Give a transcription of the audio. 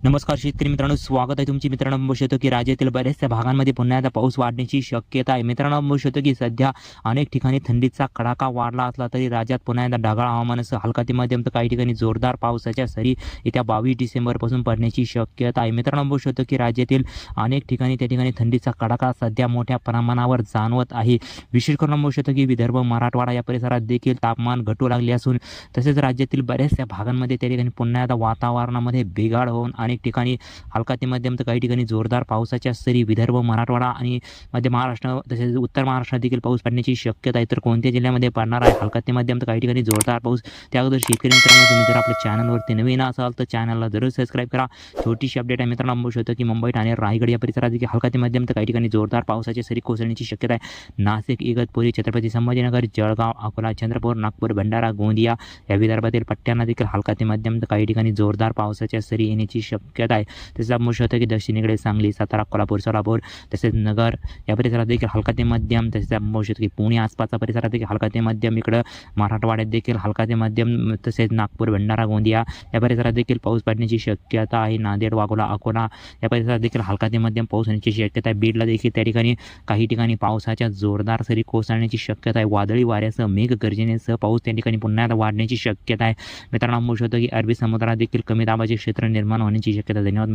नमस्कार शेतकरी मित्रांनो स्वागत आहे तुमची मित्रांनो बघू शकतो की राज्यातील बऱ्याचशा भागांमध्ये पुन्हा एकदा पाऊस वाढण्याची शक्यता आहे. मित्रांनो बघू शकतो की सध्या अनेक ठिकाणी थंडीचा कडाका वाढला असला तरी राज्यात पुन्हा एकदा ढगाळ हवामानासह हलका ते मध्यम तर काही ठिकाणी जोरदार पावसाच्या सरी येत्या बावीस डिसेंबरपासून पडण्याची शक्यता आहे. मित्रांनो बघू शकतो की राज्यातील अनेक ठिकाणी त्या ठिकाणी थंडीचा कडाका सध्या मोठ्या प्रमाणावर जाणवत आहे. विशेष करून बघू शकतो की विदर्भ मराठवाडा या परिसरात देखील तापमान घटू लागले असून तसेच राज्यातील बऱ्याचशा भागांमध्ये त्या ठिकाणी पुन्हा एकदा वातावरणामध्ये बिघाड होऊन अनेक ठिकाणी हलका ते मध्यम तर काही ठिकाणी जोरदार पावसाच्या सरी विदर्भ मराठवाडा आणि मध्य महाराष्ट्र तसेच उत्तर महाराष्ट्रात देखील पाऊस पडण्याची शक्यता आहे. तर कोणत्या जिल्ह्यामध्ये पडणार आहे? हलका ते मध्यम तर काही ठिकाणी जोरदार पाऊस. त्या अगोदर शेतकरी मित्रांनो तुम्ही जर आपल्या चॅनलवरती नवीन असाल तर चॅनलला जरूर सबस्क्राईब करा. छोटीशी अपडेट आहे मित्रांनो बघू शकतो की मुंबई ठाणे रायगड या परिसरात देखील हलका ते मध्यम तर काही ठिकाणी जोरदार पावसाची सरी कोसळण्याची शक्यता आहे. नाशिक इगतपुरी छत्रपती संभाजीनगर जळगाव अकोला चंद्रपूर नागपूर भंडारा गोंदिया या विदर्भातील पट्ट्यांना देखील हलका ते मध्यम तर काही ठिकाणी जोरदार पावसाच्या सरी येण्याची शक्यता शक्यता आहे. तसेच आपण शकतो की दक्षिणेकडे सांगली सातारा कोल्हापूर सोलापूर तसेच नगर या परिसरात देखील हलका ते मध्यम तसेच आपण बघू शकतो की पुणे आसपासचा परिसरात देखील हलका ते मध्यम इकडं मराठवाड्यात देखील हलका ते मध्यम तसेच नागपूर भंडारा गोंदिया या परिसरात देखील पाऊस पडण्याची शक्यता आहे. नांदेड वाघोला अकोला या परिसरात देखील हलका ते मध्यम पाऊस होण्याची शक्यता आहे. बीडला देखील त्या ठिकाणी काही ठिकाणी पावसाच्या जोरदार सरी कोसळण्याची शक्यता आहे. वादळी वाऱ्यासह मेघ गर्जनेसह पाऊस त्या ठिकाणी पुन्हा वाढण्याची शक्यता आहे. मित्रांनो म्हणू शकतो की अरबी समुद्रात देखील कमी दाबाचे क्षेत्र निर्माण होण्याची शक्यता आहे. धन्यवाद